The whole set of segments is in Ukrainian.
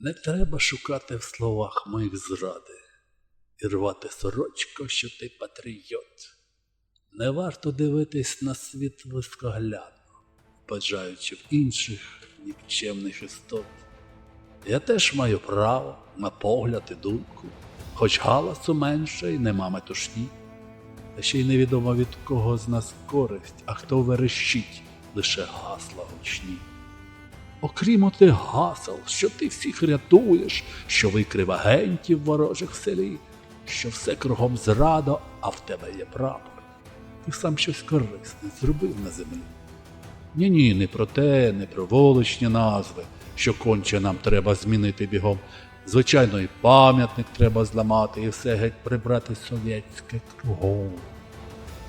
Не треба шукати в словах моїх зради і рвати сорочку, що ти патріот. Не варто дивитись на світ вискоглядно, бажаючи в інших нікчемних істот. Я теж маю право на погляд і думку, хоч галасу менше і нема метушні. Та ще й невідомо від кого з нас користь, а хто верещить лише гасла гучні. Окрім отих гасел, що ти всіх рятуєш, що викрив агентів ворожих селі, що все кругом зрада, а в тебе є прапор. Ти сам щось корисне зробив на землі. Ні, ні, не про те, не про вуличні назви, що конче нам треба змінити бігом. Звичайно, і пам'ятник треба зламати, і все геть прибрати совєтське кругом.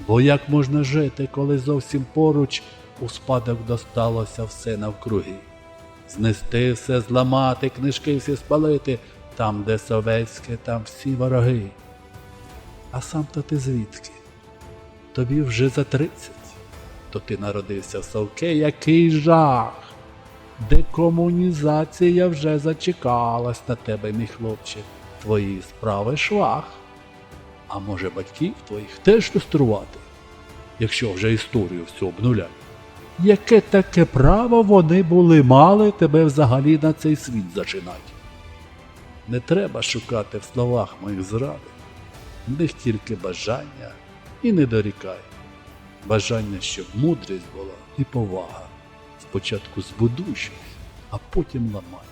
Бо як можна жити, коли зовсім поруч у спадок досталося все навкруги? Знести все, зламати, книжки всі спалити, там, де совєтське, там всі вороги. А сам то ти звідки? Тобі вже за тридцять. То ти народився в Совке, який жах. Декомунізація вже зачекалась на тебе, мій хлопче, твої справи швах. А може батьків твоїх теж люструвати, якщо вже історію всю обнулять? Яке таке право вони були мали тебе взагалі на цей світ зачинати? Не треба шукати в словах моїх зради, в них тільки бажання і не дорікай. Бажання, щоб мудрість була і повага. Спочатку збудуй щось, а потім ламай.